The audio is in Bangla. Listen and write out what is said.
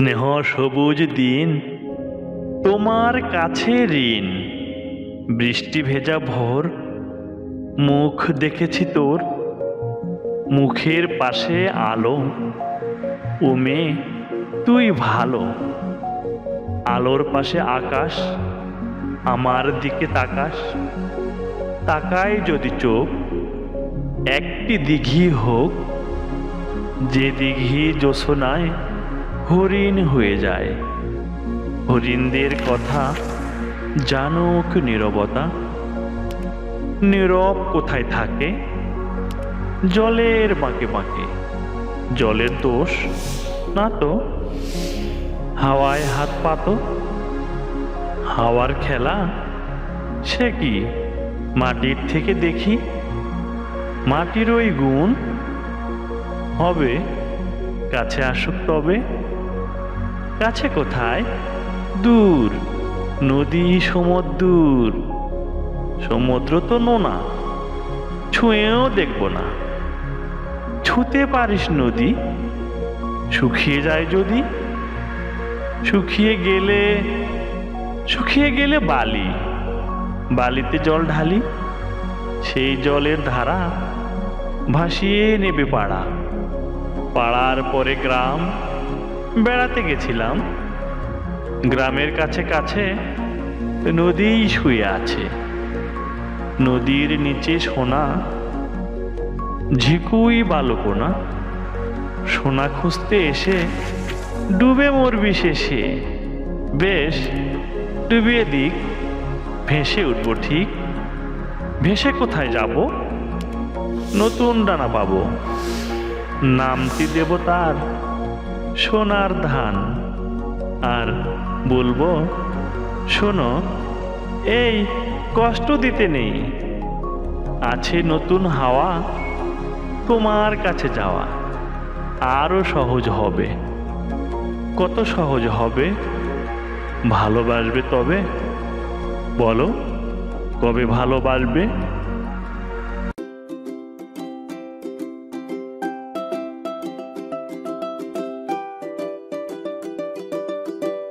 স্নেহ সবুজ দিন, তোমার কাছে ঋণ। বৃষ্টি ভেজা ভোর, মুখ দেখেছি তোর। মুখের পাশে আলো ও তুই ভালো। আলোর পাশে আকাশ, আমার দিকে তাকাস। তাকায় যদি চোখ, একটি দিঘি হোক, যে দিঘি জোছনায় হরিণ হয়ে যায়। হরিণদের কথা জানুক নীরবতা। নীরব কোথায় থাকে? জলের বাঁকে বাঁকে। জলের দোষ? না তো। হাওয়ায় হাত পাত হাওয়ার খেলা? সে কি? মাটির থেকে দেখি? মাটির ওই গুণ? হবে। কাছে আসুক তবে। কাছে কোথায়? দূর, নদী, সমুদ্র সমুদ্র তো নোনা, ছুঁয়েও দেখব না। ছুতে পারিস নদী, শুকিয়ে যায় যদি, শুকিয়ে গেলে শুকিয়ে গেলে বালি, বালিতে জল ঢালি, সেই জলের ধারা ভাসিয়ে নেবে পাড়া। পাড়ার পরে গ্রাম বেড়াতে গেছিলাম। গ্রামের কাছে কাছে নদীই শুয়ে আছে। নদীর নিচে সোনা, ঝিকুই বালকোনা। সোনা খুঁজতে এসে ডুবে মরবি শেষে। বেশ, ডুবিয়ে দিক, ভেসে উঠব ঠিক। ভেসে কোথায় যাব? নতুন ডানা পাবো। নামটি দেব তার সোনার ধান। আর বলব, শোনো, এই কষ্ট দিতে নেই। আছে নতুন হাওয়া, তোমার কাছে যাওয়া আরও সহজ হবে। কত সহজ হবে, ভালোবাসবে তবে? বলো, কবে ভালোবাসবে?